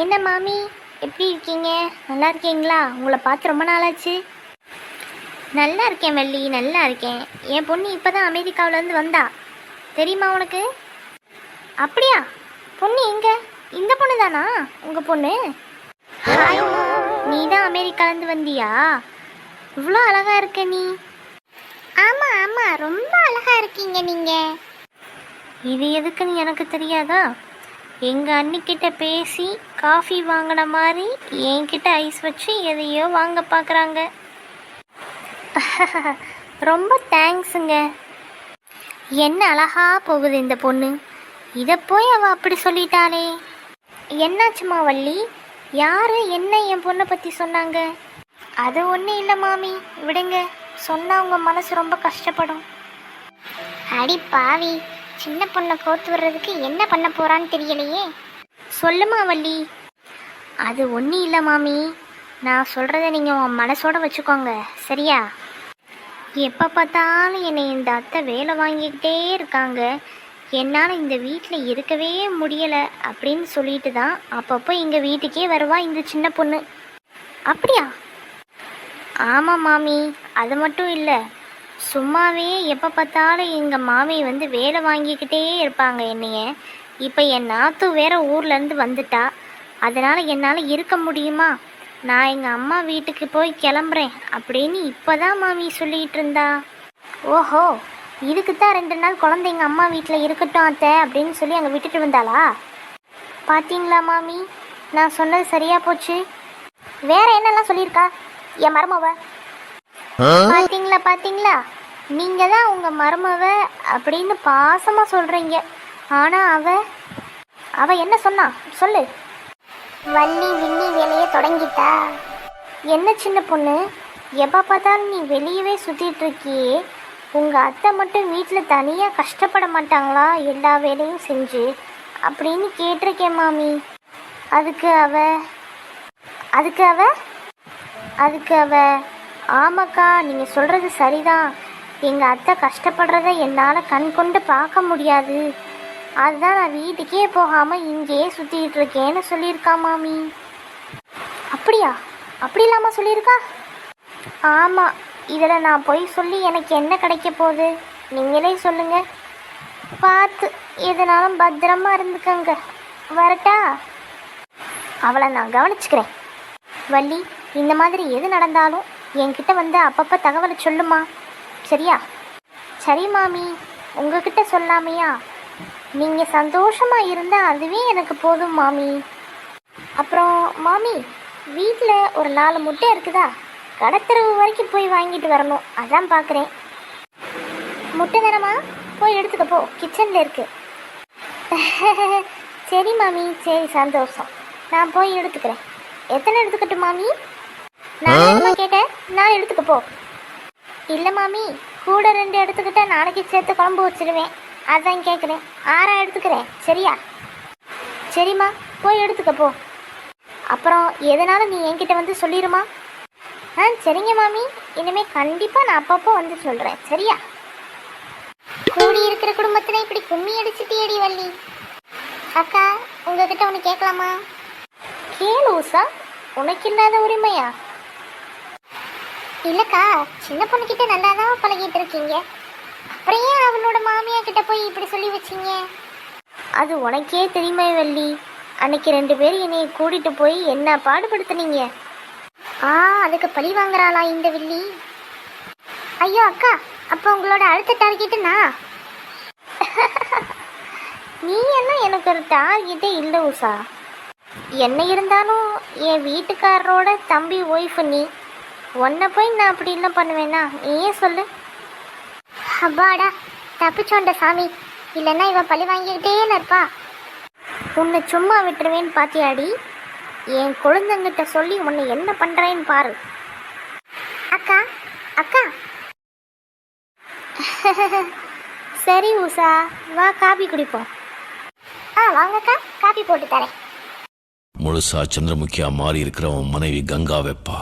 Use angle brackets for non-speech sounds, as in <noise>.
என்ன மாமி? எப்படி இருக்கீங்க? நல்லா இருக்கீங்களா? உங்களை பார்த்து ரொம்ப நாளாச்சு. நல்லா இருக்கேன் வள்ளி நல்லா இருக்கேன். என் பொண்ணு இப்போ தான் அமெரிக்காவிலேருந்து வந்தா. தெரியுமா உனக்கு? அப்படியா? பொண்ணு எங்கே? இந்த பொண்ணு தானா? உங்கள் பொண்ணு? ஹாய் நீ தான் அமெரிக்காலேருந்து வந்தியா? இவ்வளோ அழகாக இருக்க நீ. ஆமாம் ஆமாம் ரொம்ப அழகா இருக்கீங்க நீங்கள் இது எதுக்குன்னு எனக்கு தெரியாதா? எங்க அண்ணிக்கிட்ட பேசி காஃபி வாங்கின மாதிரி என்கிட்ட ஐஸ் வச்சு எதையோ வாங்க பார்க்குறாங்க <laughs> ரொம்ப தேங்க்ஸுங்க. என்ன அழகா போகுது இந்த பொண்ணு. இதை போய் அவள் அப்படி சொல்லிட்டாளே. என்னாச்சுமா வள்ளி? யார் என்ன என் பொண்ணை பற்றி சொன்னாங்க? அது ஒன்றும் இல்லை மாமி. விடுங்க. சொன்னால் உங்கள் மனசு ரொம்ப கஷ்டப்படும். அடி பாவி. சின்ன பொண்ணை கோத்து வர்றதுக்கு என்ன பண்ண போறான்னு தெரியலையே. சொல்லுமா வள்ளி. அது ஒன்றும் இல்லை மாமி. நான் சொல்கிறத நீங்கள் உன் மனசோட வச்சுக்கோங்க. சரியா? எப்போ பார்த்தாலும் என்னை இந்த அத்தை வேலை வாங்கிக்கிட்டே இருக்காங்க. என்னால் இந்த வீட்டில் இருக்கவே முடியலை அப்படின்னு சொல்லிட்டு தான் அப்பப்போ எங்கள் வீட்டுக்கே வருவா இந்த சின்ன பொண்ணு. அப்படியா? ஆமாம் மாமி அது மட்டும் இல்லை. சும்மாவே எப்போ பார்த்தாலும் எங்கள் மாமி வந்து வேலை வாங்கிக்கிட்டே இருப்பாங்க என்னைய. இப்போ என் நாத்து வேற ஊர்லேருந்து வந்துட்டா. அதனால் என்னால் இருக்க முடியுமா? நான் எங்கள் அம்மா வீட்டுக்கு போய் கிளம்புறேன் அப்படின்னு இப்போ தான் மாமி சொல்லிகிட்டு இருந்தா. ஓஹோ இதுக்கு தான் ரெண்டு நாள் குழந்தை எங்கள் அம்மா வீட்டில் இருக்கட்டும் அத்தை அப்படின்னு சொல்லி அங்கே விட்டுட்டு வந்தாளா? பார்த்தீங்களா மாமி? நான் சொன்னது சரியாக போச்சு? வேற என்னெல்லாம் சொல்லியிருக்கா? என் மருமவ பாத்தீங்களா பாத்தீங்களா? நீங்க தான் உங்க மருமவ அப்படின்னு பாசமா சொல்றீங்க. ஆனா அவ அவ என்ன சொன்னா? சொல்லு. வள்ளி வில்லி வேலையை தொடங்கிட்டா? என்ன சின்ன பொண்ணு? எப்போ பார்த்தாலும் நீ வெளியவே சுத்திட்டு இருக்கியே. உங்க அத்தை மட்டும் வீட்டில் தனியா கஷ்டப்பட மாட்டாங்களா? எல்லா வேலையும் செஞ்சு. அப்படின்னு கேட்டிருக்கேன் மாமி. அதுக்கு அவ அதுக்கு அவ அதுக்கு அவ. ஆமாக்கா நீங்கள் சொல்கிறது சரிதான். எங்கள் அத்தை கஷ்டப்படுறத என்னால் கண் கொண்டு பார்க்க முடியாது. அதுதான் நான் வீட்டுக்கே போகாமல் இங்கேயே சுற்றிக்கிட்டு இருக்கேன்னு சொல்லியிருக்கா மாமி. அப்படியா? அப்படி இல்லாமல் சொல்லியிருக்கா? ஆமாம் இதில் நான் போய் சொல்லி எனக்கு என்ன கிடைக்க போகுது? நீங்களே சொல்லுங்கள் பார்த்து எதனாலும் பத்திரமா இருந்துக்கங்க. வரட்டா? அவளை நான் கவனிச்சுக்கிறேன். வள்ளி இந்த மாதிரி எது நடந்தாலும் என்கிட்ட வந்து அப்பப்போ தகவலை சொல்லுமா? சரியா? சரி மாமி. உங்ககிட்ட சொல்லாமையா? நீங்கள் சந்தோஷமாக இருந்தால் அதுவே எனக்கு போதும் மாமி. அப்புறம் மாமி வீட்டில் ஒரு நாலு முட்டை இருக்குதா? கடத்தரவு வரைக்கும் போய் வாங்கிட்டு வரணும். அதான் பார்க்குறேன் முட்டை தானம்மா? போய் எடுத்துக்க போ. கிச்சனில் இருக்கு. <laughs> சரி மாமி. சரி சந்தோஷம். நான் போய் எடுத்துக்கிறேன். எத்தனை எடுத்துக்கட்டும் மாமி? நான் கேட்டேன்? நான் எடுத்துக்க போ. இல்லை மாமி கூட ரெண்டு எடுத்துக்கிட்டா நாளைக்கு சேர்த்து குழம்பு வச்சிடுவேன் அதான் கேட்குறேன் ஆறா எடுத்துக்கிறேன். சரியா? சரிம்மா போய் எடுத்துக்க போ. அப்புறம் எதனாலும் நீ என்கிட்ட வந்து சொல்லிடுமா ஆ சரிங்க மாமி. இனிமேல் கண்டிப்பாக நான் அப்பப்போ வந்து சொல்கிறேன் சரியா? கூடி இருக்கிற குடும்பத்தில் இப்படி கும்மி அடிச்சுட்டியடி வள்ளி. அக்கா உங்ககிட்ட ஒன்று கேட்கலாமா? கேளு உஷா உனக்கு இல்லாத உரிமையா? இல்லக்கா சின்ன பொண்ணுகிட்ட நல்லா தான் பழகிட்டு இருக்கீங்க. அப்புறம் ஏன் அவளோட மாமியா கிட்ட போய் இப்படி சொல்லி வச்சீங்க? அது உனக்கே தெரியுமே வள்ளி. அன்னைக்கு ரெண்டு பேரும் என்னைய கூட்டிட்டு போய் என்ன பாடுபடுத்துனீங்க? ஆ அதுக்கு பழி வாங்குறாளா இந்த வில்லி? ஐயோ அக்கா அப்போ உங்களோட அடுத்த டார்கெட்டு நான்? <laughs> நீ என்ன எனக்கு ஒரு டார்கெட்டே இல்லை உஷா. என்ன இருந்தாலும் என் வீட்டுக்காரரோட தம்பி ஒய்ஃபு நீ உன்னை போய் நான் அப்படி என்ன பண்ணுவேனா? நீயே சொல்லு. அப்பாடா தப்பிச்சோண்ட சாமி. இல்லைன்னா இவன் பழி வாங்கிக்கிட்டே இருப்பா. உன்னை சும்மா விட்டுருவேன்னு பாத்தியாடி? என் குழந்தைங்கிட்ட சொல்லி உன்னை என்ன பண்ணுறேன்னு பாரு. அக்கா அக்கா. சரி உஷா வா காபி குடிப்போம். ஆ வாங்கக்கா. காபி போட்டு தரேன். முழுசா சந்திரமுகியா மாறி இருக்கிற உன் மனைவி கங்கா வெப்பா